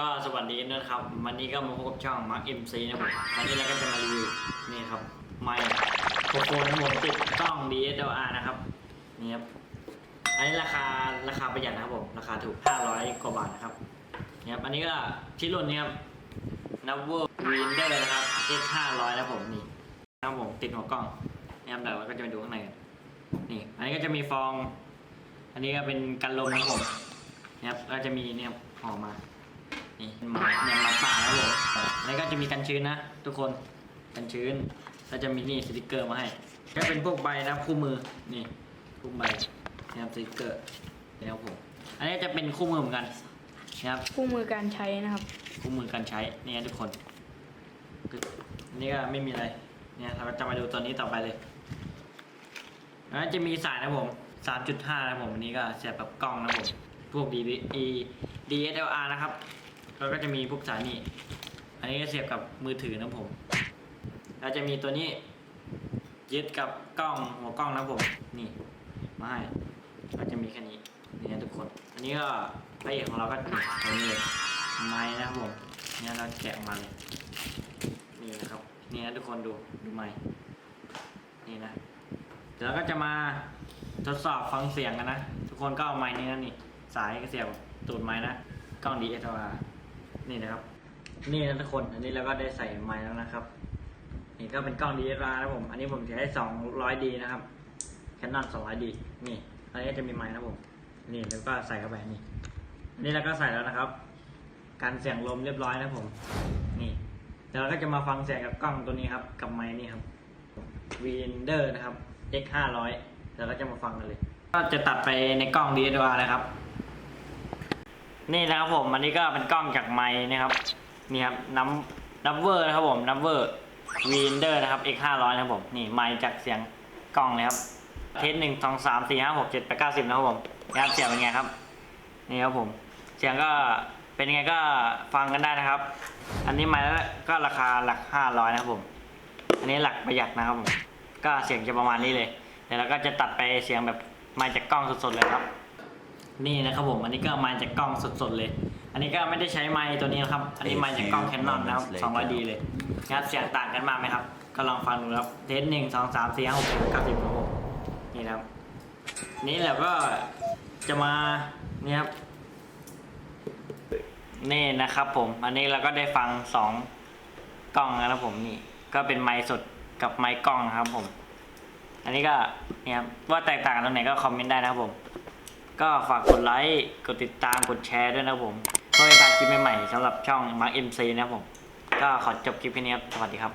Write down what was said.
ก็สวัสดีนะครับ วันนี้ก็มาพบกับช่อง Mark MC นะครับผมวันนี้เราก็จะมารีวิวนี่ครับไมค์โครโฟนทั้งหมดติดกล้อง DSLR นะครับนี่ครับอันนี้ราคาราคาประหยัดนะครับผมราคาถูก 500 กว่าบาทนะครับนี่ครับอันนี้ก็ที่รุ่นนี้ครับ n o v e r Winder นะครับ X 500นะครับผมนี่นะครับผมติดหัวกล้องนี่ครับเดี๋ยวเราก็จะไปดูข้างในกันนี่อันนี้ก็จะมีฟอง อันนี้ก็เป็นกันลมนะครับผมนี่ครับก็จะมีเนี่ยครับห่อมา นี่หมาเนี่ยหมาป่าครับผมแล้วก็จะมีกันชื้นนะทุกคนกันชื้น แล้วจะมีนี่สติกเกอร์มาให้ก็เป็นพวกใบนะคู่มือนี่คู่ใบนะครับสติกเกอร์นี่ครับผมอันนี้จะเป็นคู่มือเหมือนกันนะครับคู่มือการใช้นะครับ คู่มือการใช้นี่นะทุกคนอันนี่ก็ไม่มีอะไรเนี่ยเราก็จะมาดูตัวนี้ต่อไปเลยแล้วจะมีสายนะผม 3.5 นะผมอันนี้ก็เสียบกับกล้องนะผม พวก DV E DSLR นะครับ แล้วก็จะมีพวกสายนี่อันนี้ก็เสียบกับมือถือนะผม แล้วจะมีตัวนี้ยึดกับกล้องหัวกล้องนะผม นี่มาให้ก็จะมีแค่นี้นี่นะทุกคน อันนี้ก็พระเอกของเราก็ตัวนี้เลยไม้นะครับผมเนี่ยเราแกะออกมาเลยนี่นะครับนี่นะทุกคนดูดูไม้นี่นะเดี๋ยวก็จะมาทดสอบฟังเสียงกันนะ ทุกคนก็เอาไม้นี้นะนี่ สายก็เสียบตูดไม้นะกล้อง DSLR นี่นะครับ นี่นะทุกคน อันนี้เราก็ได้ใส่ไม้แล้วนะครับ นี่ก็เป็นกล้อง DSLR นะผม อันนี้ผมจะให้ 200D นะครับ Canon 200D นี่ อันนี้จะมีไม้นะผม นี่แล้วก็ใส่เข้าไปนี่อันนี้เราก็ใส่แล้วนะครับ การเสียงลมเรียบร้อยนะผม นี่เดี๋ยวเราก็จะมาฟังเสียงกับกล้องตัวนี้ครับ กับไม้นี่ครับ Winder นะครับ X 500เดี๋ยวเราจะมาฟังกันเลย ก็จะตัดไปในกล้อง DSLR นะครับ นี่นะครับผมอันนี้ก็เป็นกล้องจากไม้นะครับนี่ครับน้ำนับเวอร์นะครับผมนับเวอร์วีนเดอร์นะครับ X 5 0 0นะครับผมนี่ไม้จากเสียงกล้องเลยครับเทสหนึ่งสองสามสี่ห้าหกเจ็ดแปดเก้าสิบนะครับผมนะครับเสียงเป็นไงครับนี่ครับผมเสียงก็เป็นยังไงก็ฟังกันได้นะครับ อันนี้ไม้ก็ราคาหลักห้าร้อยนะครับผม อันนี้หลักประหยัดนะครับผมก็เสียงจะประมาณนี้เลยเดี๋ยวเราก็จะตัดไปเสียงแบบมาจากกล้องสดๆเลยครับ นี่นะครับผม อันนี้ก็มาจากกล้องสดๆเลย อันนี้ก็ไม่ได้ใช้ไมค์ตัวนี้นะครับ อันนี้มาจากกล้องแคนนอนนะครับ 200D เลยนะครับเสียงต่างกันมากไหมครับ ก็ลองฟังดูครับ เทสหนึ่งสองสามสี่ห้าหกเจ็ดแปดเก้าสิบครับผมนี่นะครับ นี่เราก็จะมานี่ครับ นี่นะครับผม อันนี้เราก็ได้ฟังสองกล้องแล้วนะครับผมนี่ ก็เป็นไมค์สดกับไมค์กล้องนะครับผม อันนี้ก็เนี่ยครับว่าแตกต่างกันตรงไหนก็คอมเมนต์ได้นะครับผม ก็ฝากกดไลค์ กดติดตาม กดแชร์ด้วยนะครับผมเพื่อเป็นการคลิปใหม่ๆสำหรับช่อง Mark MC นะครับผม ก็ขอจบคลิปแค่นี้ครับ สวัสดีครับ